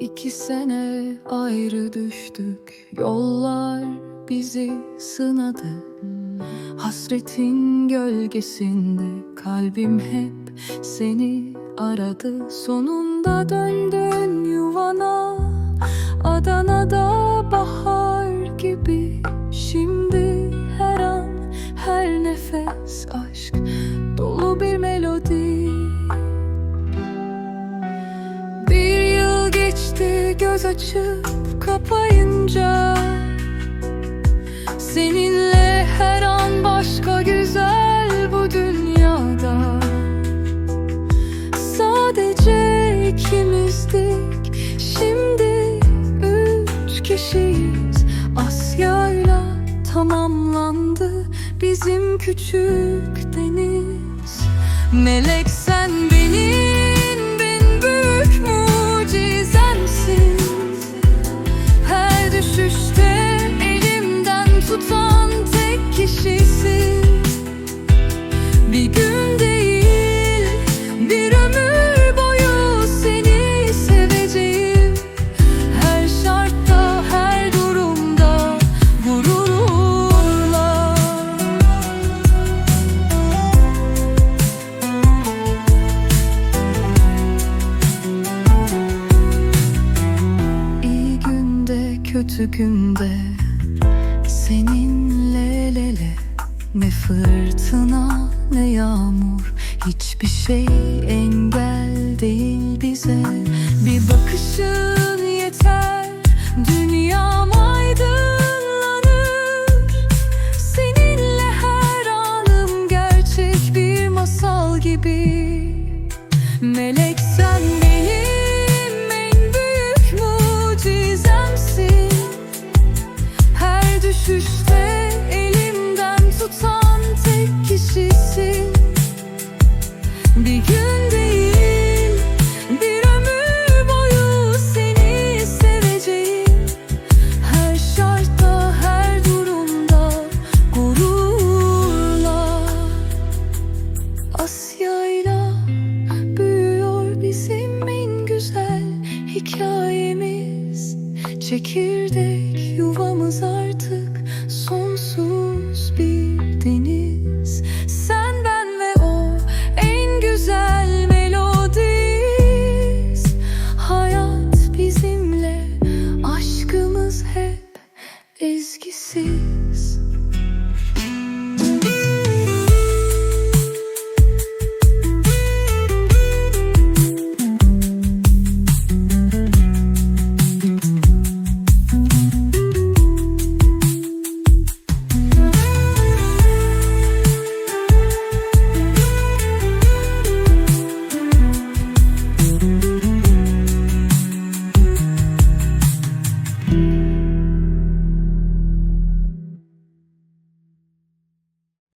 İki sene ayrı düştük. Yollar bizi sınadı. Hasretin gölgesinde Kalbim hep seni aradı. Sonunda döndün yuvana. Adana'da bahar gibi. Şimdi her an her nefes aşk. Dolu bir melodi geçti göz açıp kapayınca Seninle her an başka güzel bu dünyada. Sadece ikimizdik Şimdi üç kişiyiz. Asya'yla tamamlandı Bizim küçük deniz. Melek sen kötü Seninle el ele. Ne fırtına ne yağmur Hiçbir şey engel değil bize. Bir bakışın yeter Dünyam aydınlanır. Seninle her anım gerçek bir masal gibi. Melek Çekirdek yuvamız artık